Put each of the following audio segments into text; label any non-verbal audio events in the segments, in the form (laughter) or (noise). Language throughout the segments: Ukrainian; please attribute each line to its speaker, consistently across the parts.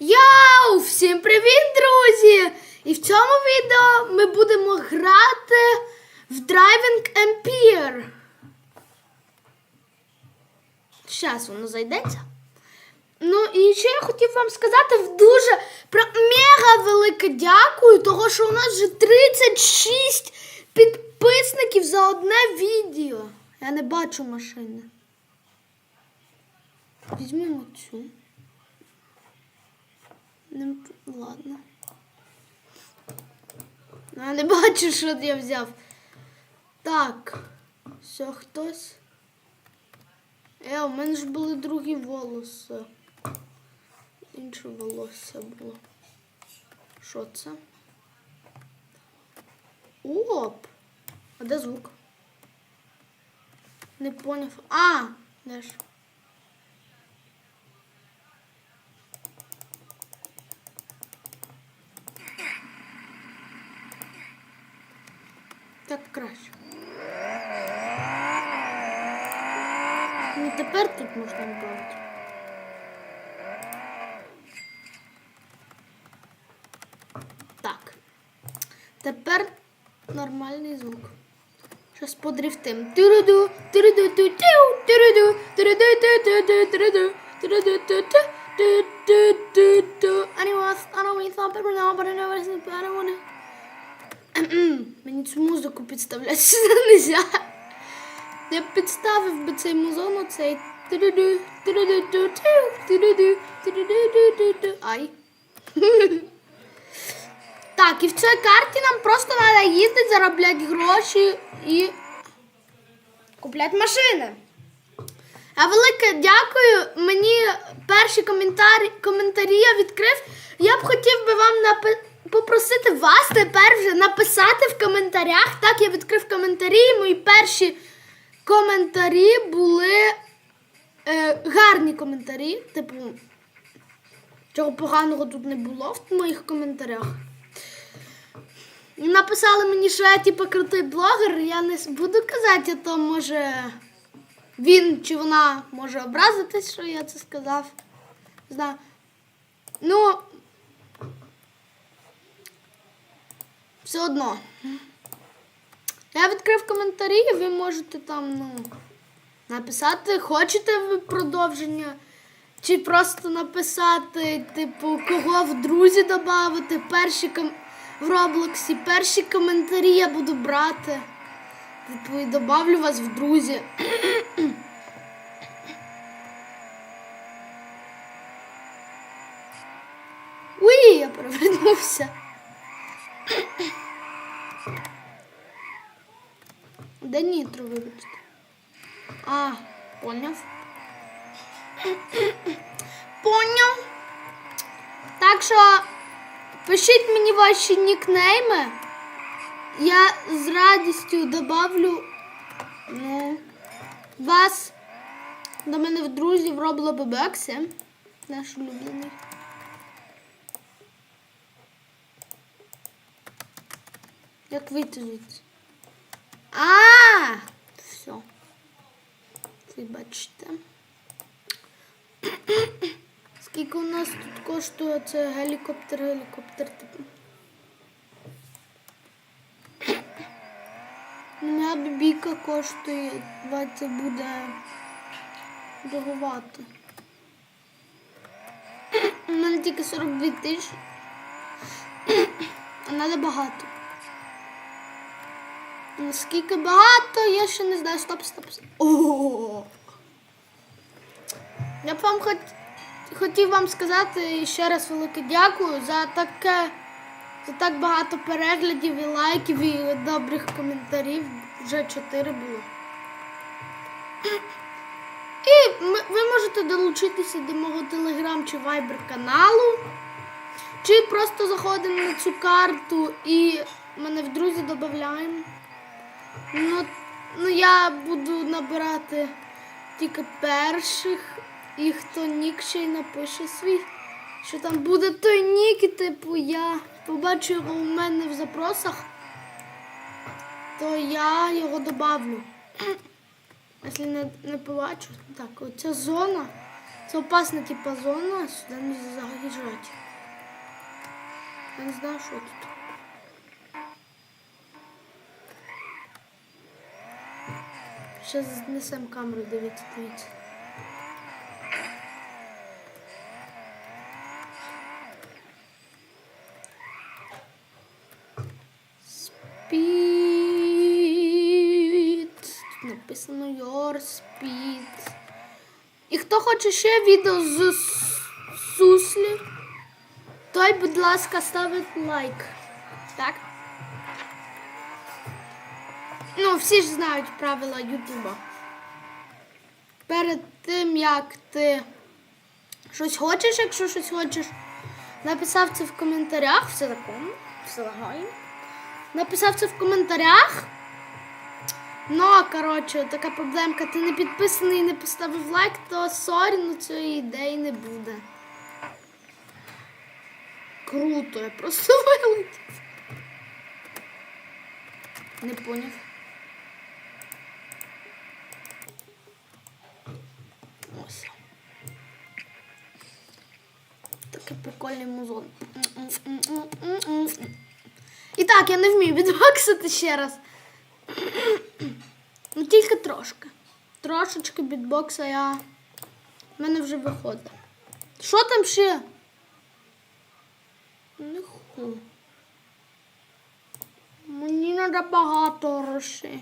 Speaker 1: Йоу! Всім привіт, друзі! І в цьому відео ми будемо грати в Driving Empire. Щас воно зайдеться. Ну і ще я хотів вам сказати дуже про мега велике дякую, того що у нас вже 36 підписників за одне відео. Я не бачу машини. Візьмемо цю. Не, ладно. Я не бачу, що я взяв. Так. Все, хтось. Е, у мене ж були другі волоси. Інше волосся було. Що це? Оп! А де звук? Не поняв. А! Де ж? Так краще. Ну тепер тут. Так. Тепер нормальний звук. Щас подрифтим. Тюруду, тюруду, тю, тю, тюруду, тюруду, тю, тю, тю, тюруду, тюруду, тю, тю, тю, тю, тю, тю. Anyone, I don't mean something now, but I know it's not, I don't wanna... Мені цю музику підставляти нельзя. Я б підставив би цей музон оцей. Ай. (laughs) Так, і в цій карті нам просто треба їздити, заробляти гроші і купляти машини. А велике дякую. Мені перші коментарі, коментарі я відкрив. Я б хотів би вам напи... попросити вас тепер вже написати в коментарях. Так, я відкрив коментарі. і Мої перші коментарі були е, гарні коментарі. Типу, чого поганого тут не було в моїх коментарях. Написали мені, що я типу крутий блогер. Я не буду казати, а то може він чи вона може образитись, що я це сказав. Знаю. Ну. Все одно. Я відкрив коментарі, ви можете там, ну, написати, хочете ви продовження. Чи просто написати, типу, кого в друзі додати, перші ком... в Роблоксі, перші коментарі я буду брати. Типу, і добавлю вас в друзі. (clears throat) Уї, я перевернувся. (clears throat) Де нітро, вибачте. А, поняв. Поняв. Так що пишіть мені ваші нікнейми. Я з радістю добавлю ну, вас до мене в друзі в Роблобебексі. Наш улюблений. Як вийти звідси? А, бачите. Скільки у нас тут коштує це гелікоптер, гелікоптер типу. У мене бібіка коштує, давайте буде дороговато. У мене тільки 42 тисячі. А треба багато. Наскільки багато, я ще не знаю. Стоп, стоп, стоп. О! Я б вам хот... хотів вам сказати ще раз велике дякую за таке, за так багато переглядів і лайків і добрих коментарів. Вже чотири було. І ви можете долучитися до мого телеграм чи вайбер каналу. Чи просто заходимо на цю карту і мене в друзі додаємо. Ну, ну я буду набирати тільки перших, і хто нік ще й напише свій. Що там буде той нік, і типу я побачу його у мене в запросах, то я його добавлю. (clears throat) Якщо не, не побачу, так, оця зона Це опасна типа зона, сюди не заїжджати. Я не знаю, що тут. Ще знесемо камеру, дивіться, дивіться. Speed. Тут написано Your Speed. І хто хоче ще відео з суслі, той, будь ласка, ставить лайк. Так? Ну, всі ж знають правила Ютуба. Перед тим, як ти щось хочеш, якщо щось хочеш, написав це в коментарях, все законно, все легально. Написав це в коментарях. Ну, коротше, така проблемка. Ти не підписаний і не поставив лайк, то сорі, ну цієї ідеї не буде. Круто, я просто (laughs) вилетів. Не поняв. Ось. Такий прикольний музон. І так, я не вмію бітбоксити ще раз. Трошки. Трошечки бітбокса я. В мене вже виходить. Що там ще? Ниху. Мені треба багато грошей,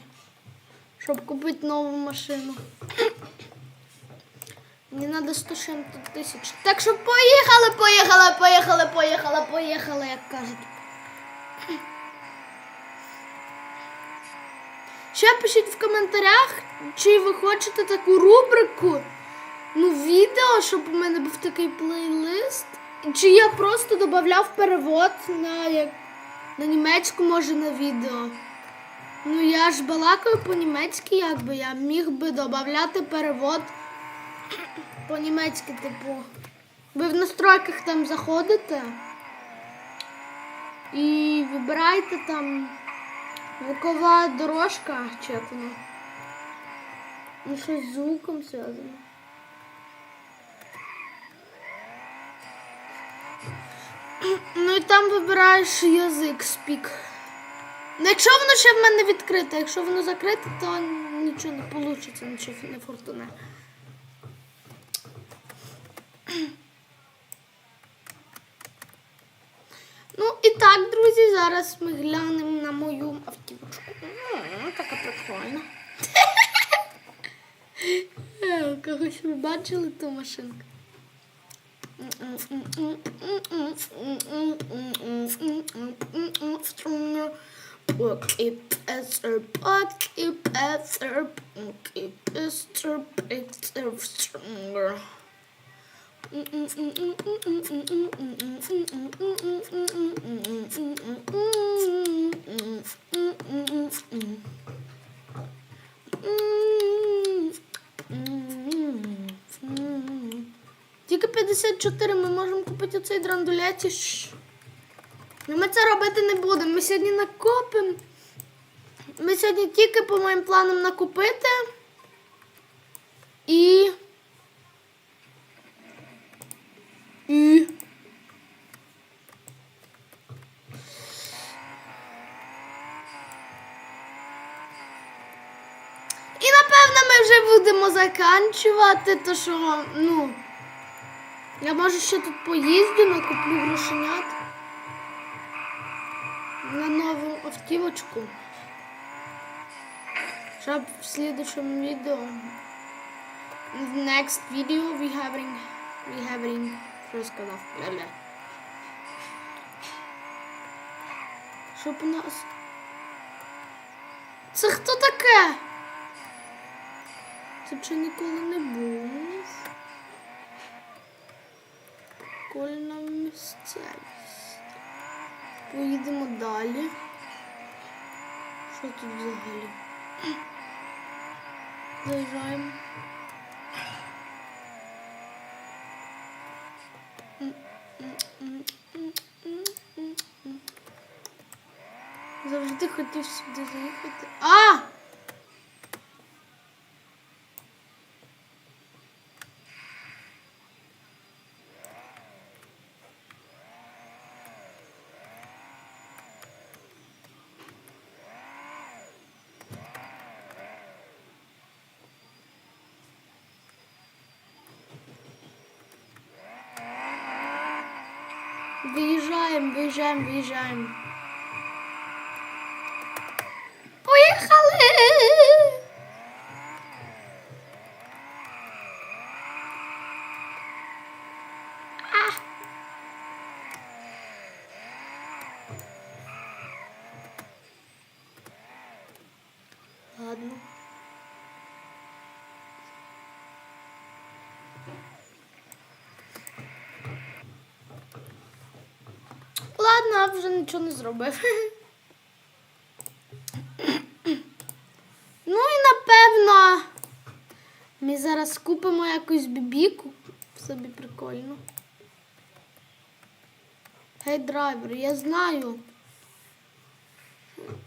Speaker 1: щоб купити нову машину. Мені треба 100 чим-то тисяч. Так що поїхали, поїхали, поїхали, поїхали, поїхали, як кажуть. Ще пишіть в коментарях, чи ви хочете таку рубрику, ну, відео, щоб у мене був такий плейлист. Чи я просто додавав перевод на, як, на німецьку, може, на відео. Ну, я ж балакаю по-німецьки, якби я міг би додавати перевод по-німецьки, типу. Ви в настройках там заходите і вибираєте там звукова дорожка, чи. Ну, щось з звуком зв'язано. Ну і там вибираєш язик спік. Ну, якщо воно ще в мене відкрите, якщо воно закрите, то нічого не вийде, нічого не фортуне. Ну і так, друзі, зараз ми глянемо на мою автівочку. Така прикольна. Е, Когось ви бачили ту машинку? Поки Тільки 54 ми можемо купити оцей драндулеті. Ну, ми це робити не будемо. Ми сьогодні накопимо. Ми сьогодні тільки по моїм планам накупити. І. І напевно ми вже будемо заканчувати, то що, ну. Я може ще тут поїздю, накуплю грошенят на нову автівочку. Щоб в слідчому відео. В next video we having we having що сказав. Ля-ля. Щоб у нас. Це хто таке? Це ще ніколи не був. Прикольна місцевість. Поїдемо далі. Що тут взагалі? Заїжджаємо. Завжди хотів сюди заїхати. А! Виїжджаємо, виїжджаємо, виїжджаємо. Поїхали! А. Ладно. Ладно, вже нічого не зробив. Ну і напевно ми зараз купимо якусь бібіку. Собі прикольно. Гей, драйвер, я знаю.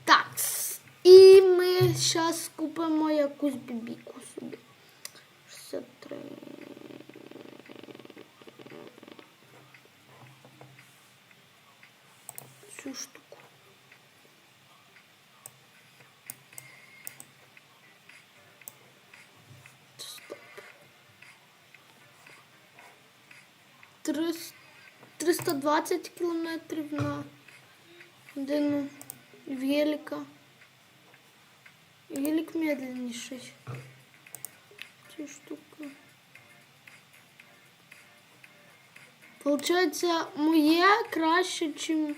Speaker 1: Так. І ми зараз купимо якусь бібіку собі. Цю штуку. Стоп. Трис- 320 кілометрів на годину велика. Велик медленніший. Цю штуку. Получається, моє краще, ніж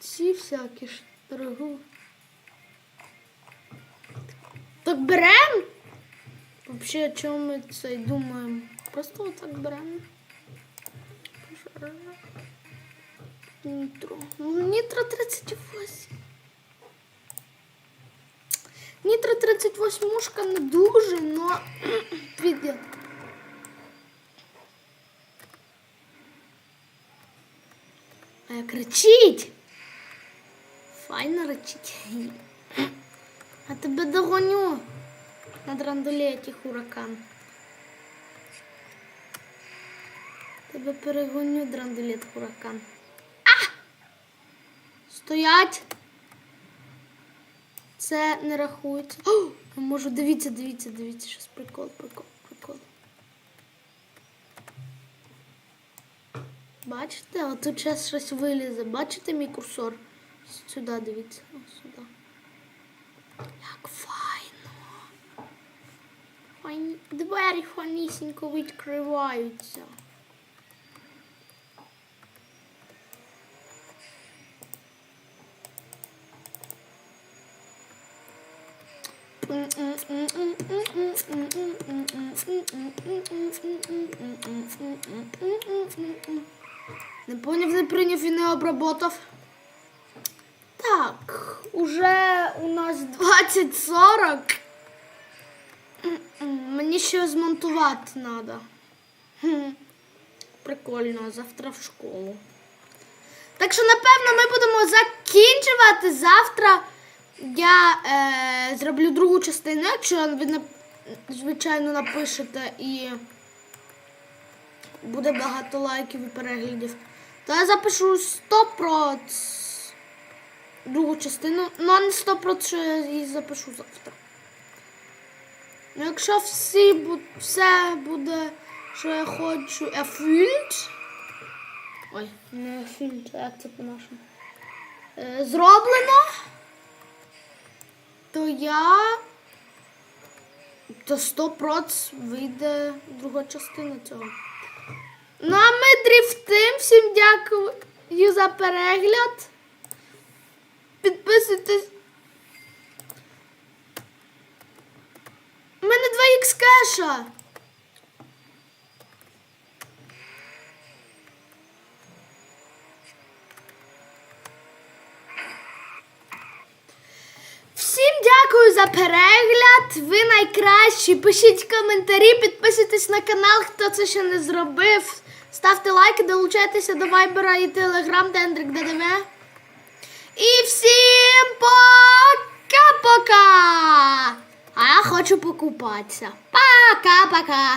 Speaker 1: Ці всякі дорогу. Так берем? Вообще, о чому ми це думаємо? Просто отак беремо. Нітро. Ну, Нітро 38. Нітро 38 мушка не дуже, но (clears throat) піде. Кричить. Файно речить. А тебе догоню на драндулеті хуракан. Тебе перегоню драндулет хуракан. А! Стоять! Це не рахується. О, можу, дивіться, дивіться, дивіться, щось прикол, прикол, прикол. Бачите, от тут зараз щось вилізе. Бачите мій курсор? Сюди дивіться. Ось сюди. Як файно. Файні... Двері фанісінько відкриваються. Не поняв, не прийняв і не обработав. Так, уже у нас 20.40. М-м, Мені ще змонтувати треба. Прикольно, завтра в школу. Так що, напевно, ми будемо закінчувати. Завтра я е, зроблю другу частину, якщо ви, звичайно, напишете і буде багато лайків і переглядів. То я запишу 100% другу частину, ну а не 100%, що я її запишу завтра. Ну, якщо всі все буде, що я хочу, erfüllt, Ой, не erfüllt, як це по-нашому. Е, зроблено, то я то 100% вийде друга частина цього. Ну а ми дрифтим. Всім дякую за перегляд. Підписуйтесь. У мене 2х кеша. Всім дякую за перегляд. Ви найкращі. Пишіть коментарі, підписуйтесь на канал, хто це ще не зробив. Ставте лайки, долучайтеся до Вайбера і Телеграм, Дендрик ДДВ. І всім пока-пока! А я хочу покупатися. Пока-пока!